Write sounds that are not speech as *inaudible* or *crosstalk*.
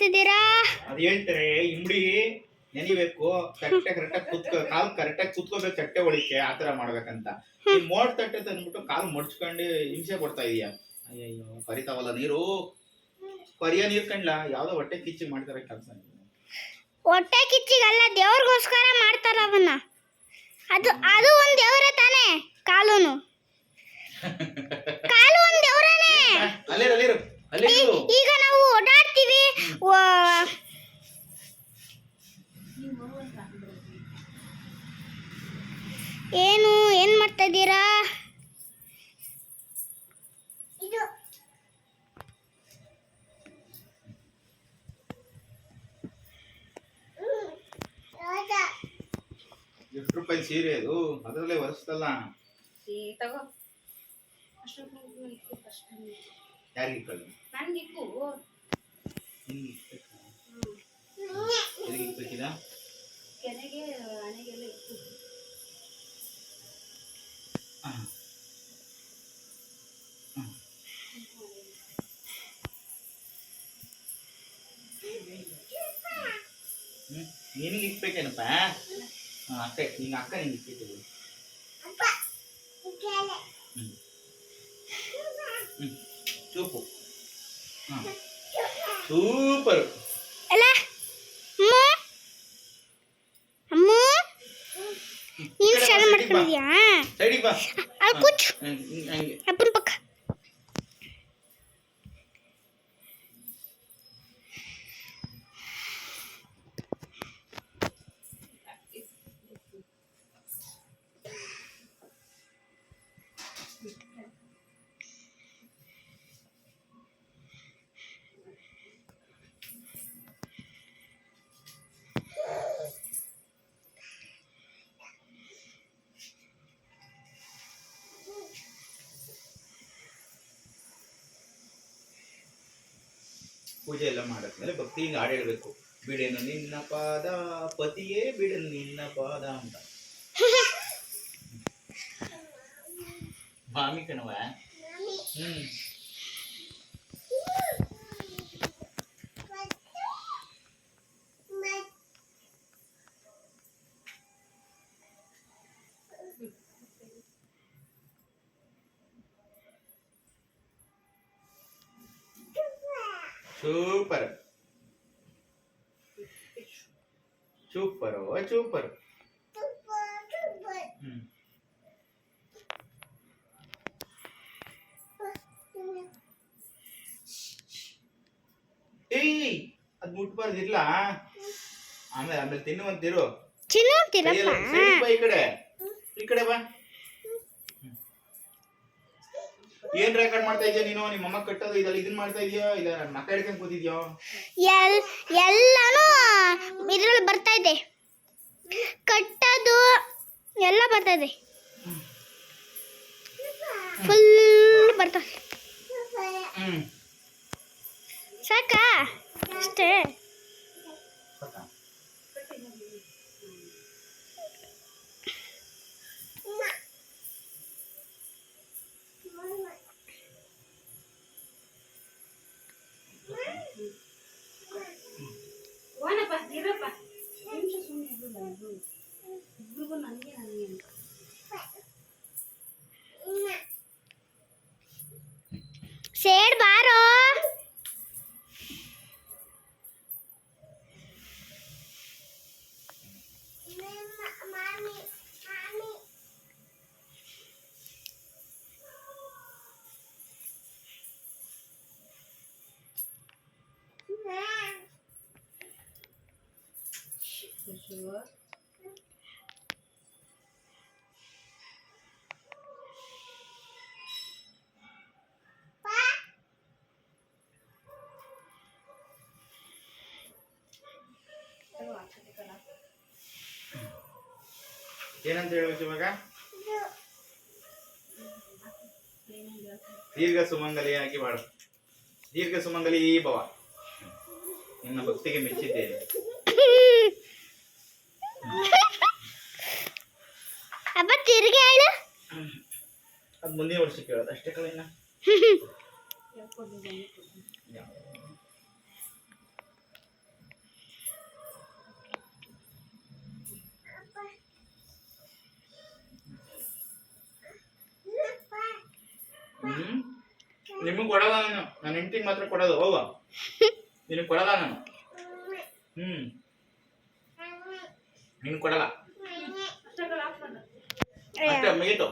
ಮಾಡ್ತಿದ್ದೀರಾ ಅದ್ ಹೇಳ್ತಾರೆ ಇಂಬಡಿ ನೆನಿಬೇಕು ಕರೆಕ್ಟಾಗಿ ಕರೆಕ್ಟಾಗಿ ಕುತ್ಕೋ ಕಾಲ್ ಕರೆಕ್ಟಾಗಿ ಕುತ್ಕೋಬೇಕು ತಟ್ಟೆ ಒಳಿಕೆ ಆತರ ಮಾಡ್ಬೇಕಂತ. ಈ ಮೋಡ್ ತಟ್ಟೆ ತಂದ್ಬಿಟ್ಟು ಕಾಲ್ ಮಡ್ಚ್ಕೊಂಡು ಹಿಂಸೆ ಕೊಡ್ತಾ ಇದೀಯ. ಅಯ್ಯಯ್ಯೋ ಪರಿತಾವಲ್ಲ ನೀರು? ಪರಿಯ ನೀರ್ ಕಂಡ್ಲ ಯಾವ್ದೋ ಹೊಟ್ಟೆ ಕಿಚ್ಚಿ ಮಾಡ್ತಾರೆ ಕೆಲಸ. ಹೊಟ್ಟೆ ಕಿಚ್ಚಿಗಲ್ಲ ದೇವ್ರಿಗೋಸ್ಕರ ಮಾಡ್ತಾರ ಅವನ್ನ. ಅದು ಅದು ಒಂದ್ ದೇವ್ರೆ ತಾನೇ ಕಾಲೂನು. *laughs* ಕಾಲು ಒಂದ್ ದೇವ್ರನೇ. ಅಲ್ಲಿರು ಅಲ್ಲಿರು ಅಲ್ಲಿರು. ಈಗ ಏನು ಏನ್ ಮಾಡ್ತಾ ಇದ್ದೀರಾ? ಎಷ್ಟು ರೂಪಾಯಿ ಸೀರೆ ಅದು? ಅದರಲ್ಲೇ ಇಕ್ಕು ಫಸ್ಟ್ ಯಾರಿಗೆ ಕಳ್ಳಿ ನಂಗೆ ಇಕ್ಕು. ನಿನ್ಗೆ ಇಕ್ಬೇಕಿದ? ಚೂಪು ಹಾಂ ಸೂಪರ್ ಅಲ್ಲ ಅಮ್ಮ ಅಮ್ಮ ನೀನು ಶಾಲೆ ಮಾಡ್ಕೊಂಡಿದ್ಯಾ ಸೈಡಿಗೆ ಬಾ ಅಲ್ಲಿ ಕೂಚು ಪೂಜೆ ಎಲ್ಲ ಮಾಡಾದ್ಮೇಲೆ ಭಕ್ತಿಯಿಂದ ಹಾಡು ಹೇಳಬೇಕು ಬಿಡೆನು ನಿನ್ನ ಪಾದ ಪತಿಯೇ ಬಿಡೆನು ನಿನ್ನ ಪಾದ ಅಂತ. *laughs* ಮಾಮಿ ಕಣವ ಹ್ಮ್. ಸೂಪರ್ ಸೂಪರ್ ಸೂಪರ್ ಹ್ಮ್ ಏಯ್ ಅದ್ ಮುಟ್ಬಾರ್ದು ಇಲ್ಲ ಆಮೇಲೆ ಆಮೇಲೆ ತಿನ್ನುವಂತಿರು ಚಿನ್ನು ಅಂತೀರಪ್ಪ ಕೈಯಲ್ಲಿ ಸೈಡಿಗ್ ಬಾ ಈ ಕಡೆ ಈ ಕಡೆ ಬಾ ಏನ್ ರೆಕಾರ್ಡ್ ಮಾಡ್ತಾ ಇದೀಯ ನೀನು? ನಿಮ್ಮ ಅಮ್ಮ ಕಟ್ಟೋದು ಇದಲ್ಲ ಇದನ್ ಮಾಡ್ತಾ ಇದೀಯಾ? ಇಲ್ಲ ಮಕ್ಕ ಹಿಡ್ಕೊಂಡ್ ಕೂತಿದ್ಯೋ? ಎಲ್ ಎಲ್ಲಾನು ಇದ್ರಲ್ಲಿ ಬರ್ತಾ ಇದೆ. ಕಟ್ಟೋದು ಎಲ್ಲ ಬರ್ತಾ ಇದೆ. ಫುಲ್ ಬರ್ತಾ ಸಾಕಾ? ಅಷ್ಟೇ. શેડ બારો Sure. ಏನಂತ ಹೇಳ್ಬೇಕು ಇವಾಗ? ದೀರ್ಘ ಸುಮಂಗಲಿಯಾಗಿ ಬಾಳು ದೀರ್ಘ ಸುಮಂಗಲಿ ಈ ಭವ. ನಿನ್ನ ಭಕ್ತಿಗೆ ಮೆಚ್ಚಿದ್ದೇನೆ. ಅಪ್ಪ ತಿರ್ಗಿ ಹೇಳು. ಅದು ಮುಂದಿನ ವರ್ಷ ಹೇಳೋದು ಅಷ್ಟೇ ಕಲ ನಿಮಗ್ ಕೊಡಲ್ಲ ನಾನು. ನನ್ನ ಹೆಂಡತಿಗೆ ಮಾತ್ರ ಕೊಡೋದು ಹೋಗ ನಿನಗ್ ಕೊಡಲ್ಲ ನಾನು. ಹ್ಮ್. ನಿನ್ ಕೊಡಲ್ಲ. ಮೇಯ್ತು ಅಷ್ಟೇ ಮುಗೀತು.